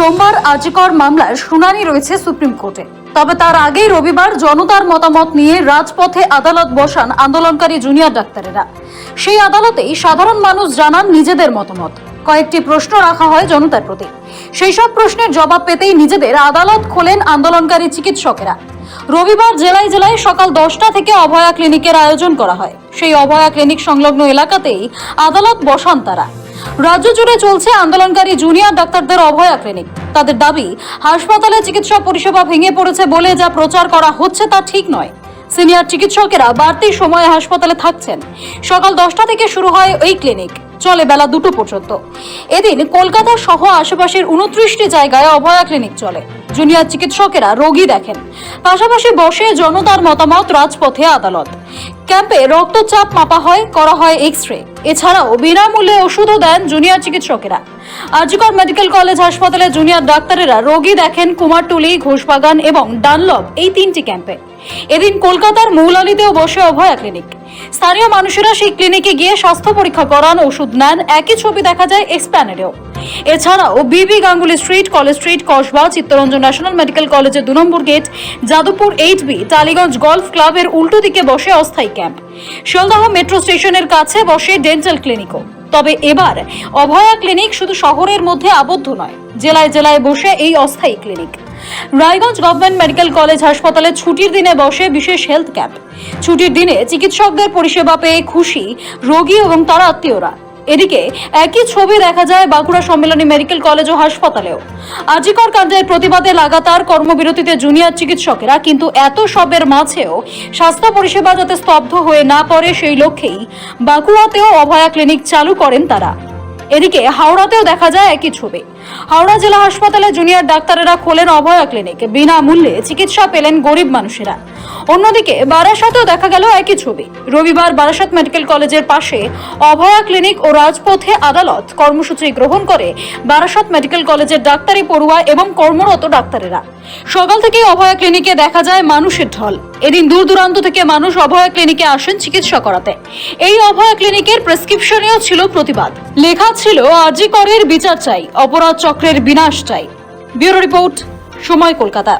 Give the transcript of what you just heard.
সোমবার আজিকর মামলার শুনানি রয়েছে সুপ্রিম কোর্টে। তবে তার আগেই রবিবার জনতার মতামত নিয়ে রাজপথে আদালত বসান আন্দোলনকারী জুনিয়র ডাক্তারেরা। সেই আদালতেই সাধারণ মানুষ জানান নিজেদের মতামত। কয়েকটি প্রশ্ন রাখা হয় জনতার প্রতি। সেই সব প্রশ্নের জবাব পেতেই নিজেদের আদালত খোলেন আন্দোলনকারী চিকিৎসকেরা। রবিবার জেলায় জেলায় সকাল দশটা থেকে অভয়া ক্লিনিকের আয়োজন করা হয়। সেই অভয়া ক্লিনিক সংলগ্ন এলাকাতেই আদালত বসান তারা। রাজ্য জুড়ে চলছে আন্দোলনকারী জুনিয়র ডাক্তারদের অভয়া ক্লিনিক। তাদের দাবি, হাসপাতালে চিকিৎসা পরিষেবা ভেঙে পড়েছে বলে যা প্রচার করা হচ্ছে তা ঠিক নয়। সিনিয়র চিকিৎসকেরা বাড়তি সময়ে হাসপাতালে থাকছেন। সকাল দশটা থেকে শুরু হয় এই ক্লিনিক। চলে বেলা দুটো পর্যন্ত। এদিন কলকাতা সহ আশেপাশের উনত্রিশটি জায়গায় অভয়া ক্লিনিক চলে। জুনিয়র চিকিৎসকেরা রোগী দেখেন। পাশাপাশি বসে জনতার মতামত রাজপথে আদালত। ক্যাম্পে রক্তচাপ মাপা হয়, করা হয় এক্স রে এছাড়াও বিনামূল্যে ওষুধও দেন জুনিয়র চিকিৎসকেরা। আরজিকর মেডিকেল কলেজ হাসপাতালে জুনিয়র ডাক্তারেরা রোগী দেখেন কুমারটুলি, ঘোষবাগান এবং ডানলব এই তিনটি ক্যাম্পে। এদিন কলকাতার মৌলালিতেও বসে অভয়া ক্লিনিক। স্থানীয় মানুষেরা সেই ক্লিনিকে গিয়ে স্বাস্থ্য পরীক্ষা করান, ওষুধ নেন, একই ছবি দেখা যায় এক্সপ্ল্যানেডেও। এছাড়াও BB Ganguly street, college street, Kasba, Chittaranjan national medical কলেজের দু নম্বর gate, Jadavpur eight B, Tollygunge golf ক্লাবের উল্টো দিকে বসে অস্থায়ী ক্যাম্প। শিয়ালদহ মেট্রো স্টেশনের কাছে বসে ডেন্টাল ক্লিনিকও। তবে এবার অভয়া ক্লিনিক শুধু শহরের মধ্যে আবদ্ধ নয়, জেলায় জেলায় বসে এই অস্থায়ী clinic. Raiganj government medical college হাসপাতালে ছুটির দিনে বসে বিশেষ হেলথ ক্যাম্প। ছুটির দিনে চিকিৎসকদের পরিষেবা পেয়ে খুশি রোগী এবং তার আত্মীয়রা। এদিকে একই ছবি দেখা যায় বাঁকুড়া সম্মেলনী মেডিকেল কলেজ ও হাসপাতালেও। আজিকর কাণ্ডের প্রতিবাদে লাগাতার কর্মবিরতিতে জুনিয়র চিকিৎসকেরা কিন্তু এত সবের মাঝেও স্বাস্থ্য পরিষেবা যাতে স্তব্ধ হয়ে না পড়ে সেই লক্ষ্যেই বাঁকুড়াতেও অভয়া ক্লিনিক চালু করেন তারা। এদিকে হাওড়াতেও দেখা যায় একই ছবি। হাওড়া জেলা হাসপাতালে জুনিয়র ডাক্তারেরা খোলেন অভয়া ক্লিনিক। বিনামূল্যে চিকিৎসা পেলেন গরিব মানুষেরা। অন্যদিকে বারাসাতেও দেখা গেল একই ছবি। রবিবার বারাসাত মেডিকেল কলেজের পাশে অভয়া ক্লিনিক ও রাজপথে আদালত কর্মসূচি গ্রহণ করে বারাসাত মেডিকেল কলেজের ডাক্তারি পড়ুয়া এবং কর্মরত ডাক্তারেরা। সকাল থেকেই অভয়া ক্লিনিকে দেখা যায় মানুষের ঢল। এদিন দূর দূরান্ত থেকে মানুষ অভয়া ক্লিনিকে আসেন চিকিৎসা করাতে। এই অভয়া ক্লিনিকের প্রেসক্রিপশনেও ছিল প্রতিবাদ। লেখা ছিল, আরজি করের বিচার চাই, অপরাধ চক্রের বিনাশ চাই। ব্যুরো রিপোর্ট, সময় কলকাতা।